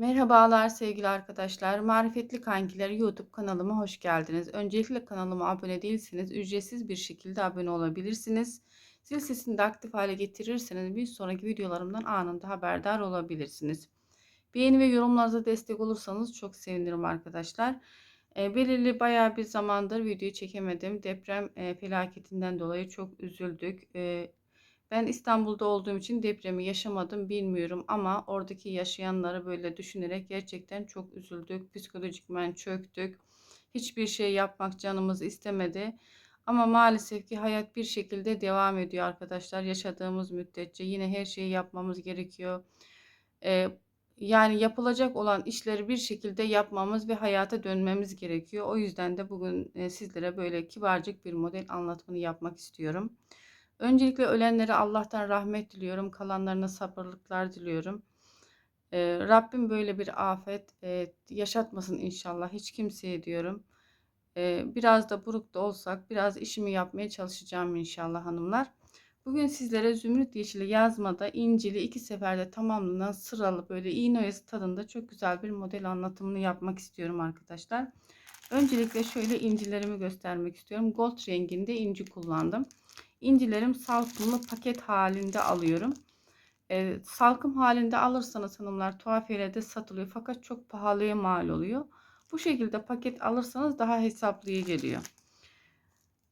Merhabalar sevgili arkadaşlar. Marifetli Kankiler YouTube kanalıma hoş geldiniz. Öncelikle kanalıma abone değilseniz ücretsiz bir şekilde abone olabilirsiniz. Zil sesini de aktif hale getirirseniz bir sonraki videolarımdan anında haberdar olabilirsiniz. Beğeni ve yorumlarınıza destek olursanız çok sevinirim arkadaşlar. E, belirli bayağı bir zamandır video çekemedim. Deprem e, felaketinden dolayı çok üzüldük. E, ben İstanbul'da olduğum için depremi yaşamadım bilmiyorum ama oradaki yaşayanları böyle düşünerek gerçekten çok üzüldük. Psikolojikmen çöktük. Hiçbir şey yapmak canımız istemedi. Ama maalesef ki hayat bir şekilde devam ediyor arkadaşlar. Yaşadığımız müddetçe yine her şeyi yapmamız gerekiyor. Ee, yani yapılacak olan işleri bir şekilde yapmamız ve hayata dönmemiz gerekiyor. O yüzden de bugün sizlere böyle kibarcık bir model anlatımını yapmak istiyorum. Öncelikle ölenlere Allah'tan rahmet diliyorum. Kalanlarına sabırlıklar diliyorum. Ee, Rabbim böyle bir afet e, yaşatmasın inşallah hiç kimseye diyorum. Ee, biraz da buruk da olsak biraz işimi yapmaya çalışacağım inşallah hanımlar. Bugün sizlere zümrüt yeşili yazmada incili iki seferde tamamlanan sıralı böyle iğne tadında çok güzel bir model anlatımını yapmak istiyorum arkadaşlar. Öncelikle şöyle incilerimi göstermek istiyorum. Gold renginde inci kullandım. İncilerim salkımlı paket halinde alıyorum. E, salkım halinde alırsanız hanımlar tuhafiyelerde satılıyor fakat çok pahalıya mal oluyor. Bu şekilde paket alırsanız daha hesaplıya geliyor.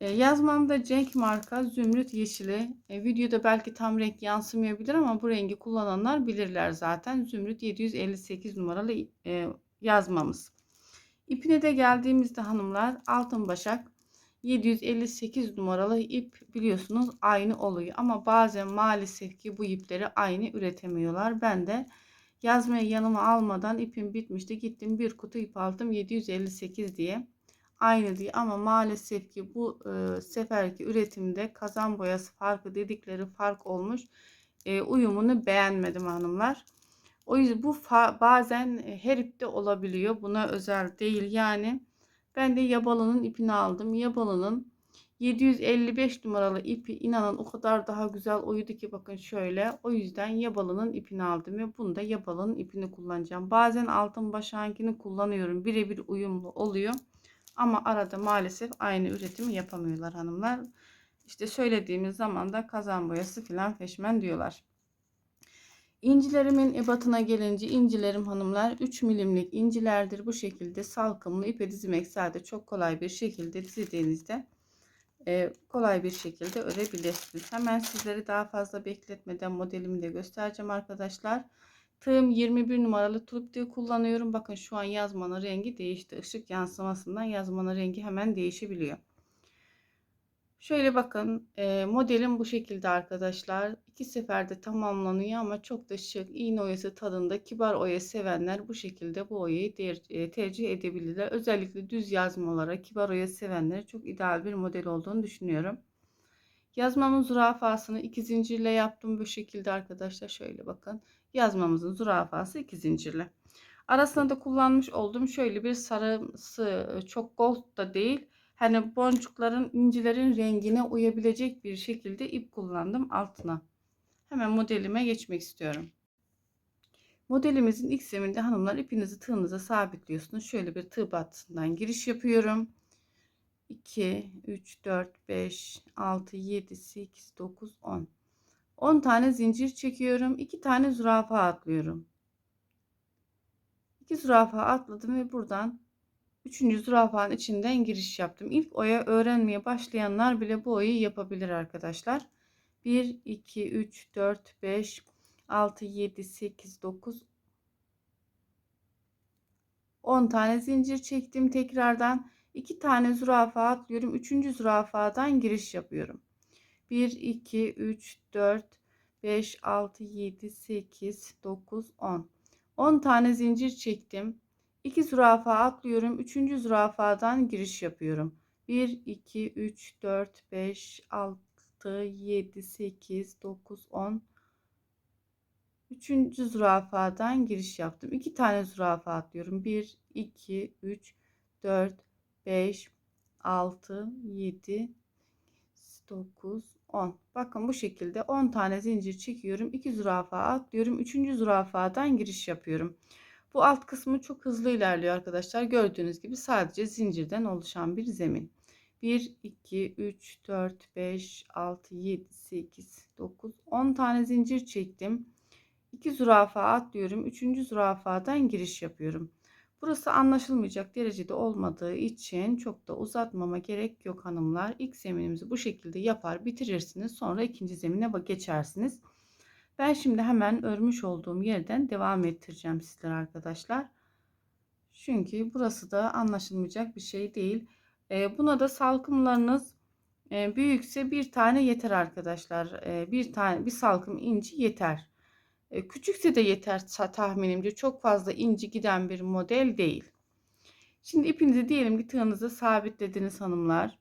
E, yazmamda Cenk marka zümrüt yeşili. E, videoda belki tam renk yansımayabilir ama bu rengi kullananlar bilirler zaten. Zümrüt 758 numaralı e, yazmamız. İpine de geldiğimizde hanımlar altın başak 758 numaralı ip biliyorsunuz aynı oluyor. Ama bazen maalesef ki bu ipleri aynı üretemiyorlar. Ben de yazmayı yanıma almadan ipim bitmişti. Gittim bir kutu ip aldım 758 diye. Aynı diye ama maalesef ki bu e, seferki üretimde kazan boyası farkı dedikleri fark olmuş. E, uyumunu beğenmedim hanımlar. O yüzden bu bazen her ipte olabiliyor. Buna özel değil yani. Ben de yabalının ipini aldım. Yabalının 755 numaralı ipi inanın o kadar daha güzel oydu ki bakın şöyle. O yüzden yabalının ipini aldım ve bunda yabalının ipini kullanacağım. Bazen altın başankini kullanıyorum. Birebir uyumlu oluyor. Ama arada maalesef aynı üretimi yapamıyorlar hanımlar. İşte söylediğimiz zaman da kazan boyası filan feşmen diyorlar. İncilerimin ebatına gelince incilerim hanımlar 3 milimlik incilerdir. Bu şekilde salkımlı ipe dizmek sadece çok kolay bir şekilde dizdiğinizde e, kolay bir şekilde örebilirsiniz. Hemen sizleri daha fazla bekletmeden modelimi de göstereceğim arkadaşlar. Tığım 21 numaralı tulip tığ kullanıyorum. Bakın şu an yazmanın rengi değişti. Işık yansımasından yazmanın rengi hemen değişebiliyor. Şöyle bakın e, modelim bu şekilde arkadaşlar. İki seferde tamamlanıyor ama çok da şık iğne oyası tadında kibar oya sevenler bu şekilde bu oyayı tercih edebilirler. Özellikle düz yazmalara kibar oya sevenlere çok ideal bir model olduğunu düşünüyorum. Yazmamın zürafasını iki zincirle yaptım bu şekilde arkadaşlar. Şöyle bakın yazmamızın zürafası iki zincirle. Arasında da kullanmış olduğum şöyle bir sarımsı çok gold da değil hani boncukların incilerin rengine uyabilecek bir şekilde ip kullandım altına. Hemen modelime geçmek istiyorum. Modelimizin ilk zeminde hanımlar ipinizi tığınıza sabitliyorsunuz. Şöyle bir tığ battısından giriş yapıyorum. 2, 3, 4, 5, 6, 7, 8, 9, 10. 10 tane zincir çekiyorum. 2 tane zürafa atlıyorum. 2 zürafa atladım ve buradan Üçüncü zürafanın içinden giriş yaptım. İlk oya öğrenmeye başlayanlar bile bu oyayı yapabilir arkadaşlar. 1, 2, 3, 4, 5, 6, 7, 8, 9, 10 tane zincir çektim. Tekrardan 2 tane zürafa atlıyorum. Üçüncü zürafadan giriş yapıyorum. 1, 2, 3, 4, 5, 6, 7, 8, 9, 10. 10 tane zincir çektim. 2 zürafa atlıyorum. 3. zürafadan giriş yapıyorum. 1, 2, 3, 4, 5, 6, 7, 8, 9, 10. 3. zürafadan giriş yaptım. 2 tane zürafa atlıyorum. 1, 2, 3, 4, 5, 6, 7, 9, 10. Bakın bu şekilde 10 tane zincir çekiyorum. 2 zürafa atlıyorum. 3. zürafadan giriş yapıyorum. Bu alt kısmı çok hızlı ilerliyor arkadaşlar. Gördüğünüz gibi sadece zincirden oluşan bir zemin. 1, 2, 3, 4, 5, 6, 7, 8, 9, 10 tane zincir çektim. 2 zürafa atlıyorum. 3. zürafadan giriş yapıyorum. Burası anlaşılmayacak derecede olmadığı için çok da uzatmama gerek yok hanımlar. İlk zeminimizi bu şekilde yapar bitirirsiniz. Sonra ikinci zemine geçersiniz. Ben şimdi hemen örmüş olduğum yerden devam ettireceğim sizler arkadaşlar. Çünkü burası da anlaşılmayacak bir şey değil. E, buna da salkımlarınız e, büyükse bir tane yeter arkadaşlar. E, bir tane bir salkım inci yeter. E, küçükse de yeter tahminimce. Çok fazla inci giden bir model değil. Şimdi ipinizi diyelim ki tığınızı sabitlediniz hanımlar.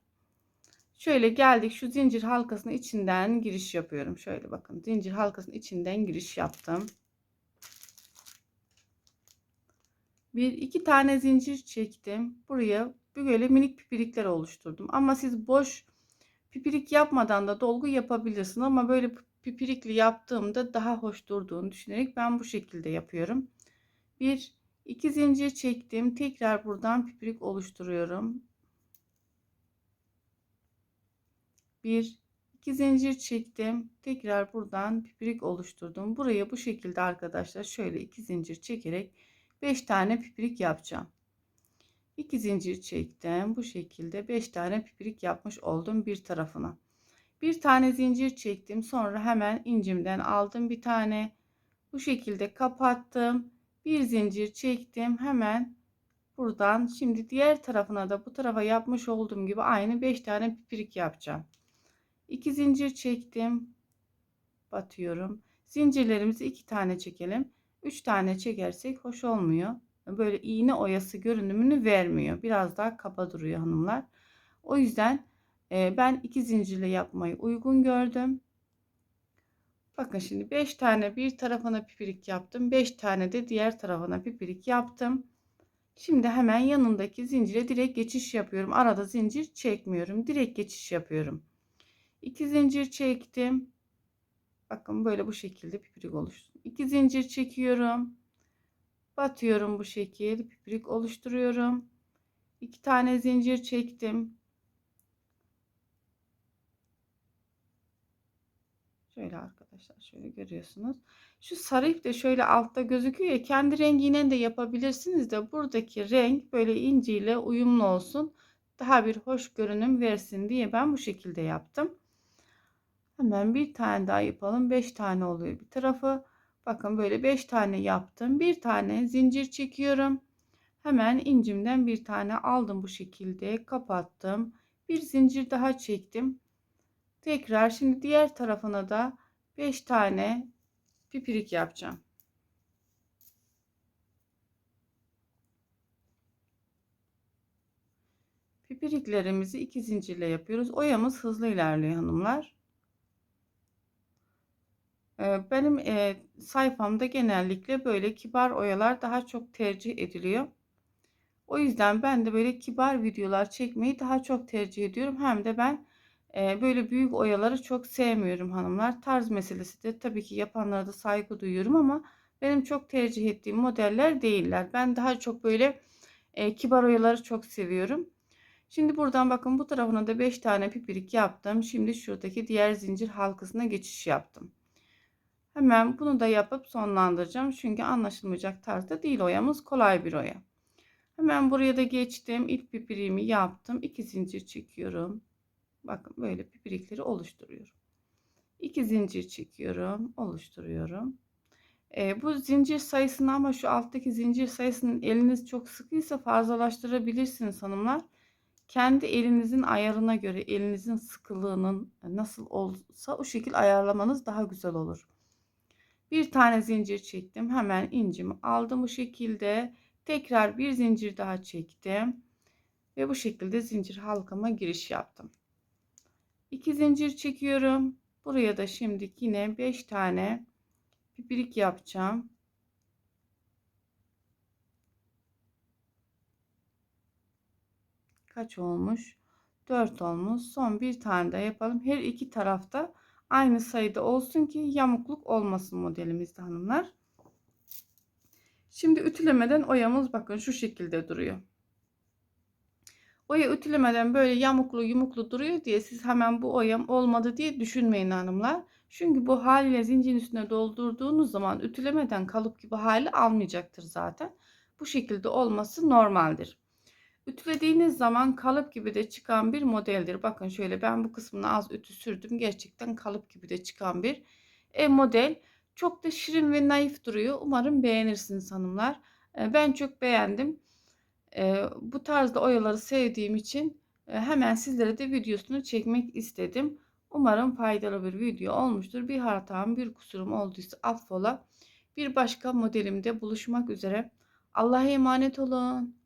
Şöyle geldik şu zincir halkasının içinden giriş yapıyorum. Şöyle bakın zincir halkasının içinden giriş yaptım. Bir iki tane zincir çektim. Buraya böyle minik pipirikler oluşturdum. Ama siz boş pipirik yapmadan da dolgu yapabilirsiniz. Ama böyle pipirikli yaptığımda daha hoş durduğunu düşünerek ben bu şekilde yapıyorum. Bir iki zincir çektim. Tekrar buradan pipirik oluşturuyorum. Bir iki zincir çektim. Tekrar buradan pipirik oluşturdum. Buraya bu şekilde arkadaşlar şöyle iki zincir çekerek 5 tane pipirik yapacağım. 2 zincir çektim. Bu şekilde 5 tane pipirik yapmış oldum bir tarafına. Bir tane zincir çektim. Sonra hemen incimden aldım bir tane. Bu şekilde kapattım. Bir zincir çektim. Hemen buradan şimdi diğer tarafına da bu tarafa yapmış olduğum gibi aynı 5 tane pipirik yapacağım. 2 zincir çektim. Batıyorum. Zincirlerimizi 2 tane çekelim. 3 tane çekersek hoş olmuyor. Böyle iğne oyası görünümünü vermiyor. Biraz daha kaba duruyor hanımlar. O yüzden e, ben iki zincirle yapmayı uygun gördüm. Bakın şimdi 5 tane bir tarafına pipirik yaptım. 5 tane de diğer tarafına pipirik yaptım. Şimdi hemen yanındaki zincire direkt geçiş yapıyorum. Arada zincir çekmiyorum. Direkt geçiş yapıyorum. 2 zincir çektim. Bakın böyle bu şekilde pipirik oluştu. 2 zincir çekiyorum. Batıyorum bu şekil. Pipirik oluşturuyorum. 2 tane zincir çektim. Şöyle arkadaşlar şöyle görüyorsunuz. Şu sarı ip de şöyle altta gözüküyor ya kendi rengiyle de yapabilirsiniz de buradaki renk böyle inciyle uyumlu olsun. Daha bir hoş görünüm versin diye ben bu şekilde yaptım. Hemen bir tane daha yapalım. 5 tane oluyor bir tarafı. Bakın böyle 5 tane yaptım. Bir tane zincir çekiyorum. Hemen incimden bir tane aldım bu şekilde kapattım. Bir zincir daha çektim. Tekrar şimdi diğer tarafına da 5 tane pipirik yapacağım. Pipiriklerimizi iki zincirle yapıyoruz. Oyamız hızlı ilerliyor hanımlar. Benim sayfamda genellikle böyle kibar oyalar daha çok tercih ediliyor. O yüzden ben de böyle kibar videolar çekmeyi daha çok tercih ediyorum. Hem de ben böyle büyük oyaları çok sevmiyorum hanımlar. Tarz meselesi de tabii ki yapanlara da saygı duyuyorum ama benim çok tercih ettiğim modeller değiller. Ben daha çok böyle kibar oyaları çok seviyorum. Şimdi buradan bakın bu tarafına da 5 tane pipirik yaptım. Şimdi şuradaki diğer zincir halkasına geçiş yaptım. Hemen bunu da yapıp sonlandıracağım. Çünkü anlaşılmayacak tarzda değil oyamız. Kolay bir oya. Hemen buraya da geçtim. İlk pipiriğimi yaptım. 2 zincir çekiyorum. Bakın böyle pipirikleri oluşturuyorum. 2 zincir çekiyorum. Oluşturuyorum. E, bu zincir sayısını ama şu alttaki zincir sayısının eliniz çok sıkıysa fazlalaştırabilirsiniz hanımlar. Kendi elinizin ayarına göre elinizin sıkılığının nasıl olsa o şekil ayarlamanız daha güzel olur. Bir tane zincir çektim. Hemen incimi aldım bu şekilde. Tekrar bir zincir daha çektim. Ve bu şekilde zincir halkama giriş yaptım. 2 zincir çekiyorum. Buraya da şimdi yine 5 tane pipirik yapacağım. Kaç olmuş? 4 olmuş. Son bir tane daha yapalım. Her iki tarafta aynı sayıda olsun ki yamukluk olmasın modelimizde hanımlar. Şimdi ütülemeden oyamız bakın şu şekilde duruyor. Oya ütülemeden böyle yamuklu yumuklu duruyor diye siz hemen bu oyam olmadı diye düşünmeyin hanımlar. Çünkü bu haliyle zincirin üstüne doldurduğunuz zaman ütülemeden kalıp gibi hali almayacaktır zaten. Bu şekilde olması normaldir. Ütülediğiniz zaman kalıp gibi de çıkan bir modeldir. Bakın şöyle ben bu kısmına az ütü sürdüm. Gerçekten kalıp gibi de çıkan bir e, model. Çok da şirin ve naif duruyor. Umarım beğenirsiniz hanımlar. E, ben çok beğendim. E, bu tarzda oyaları sevdiğim için hemen sizlere de videosunu çekmek istedim. Umarım faydalı bir video olmuştur. Bir hatam, bir kusurum olduysa affola. Bir başka modelimde buluşmak üzere. Allah'a emanet olun.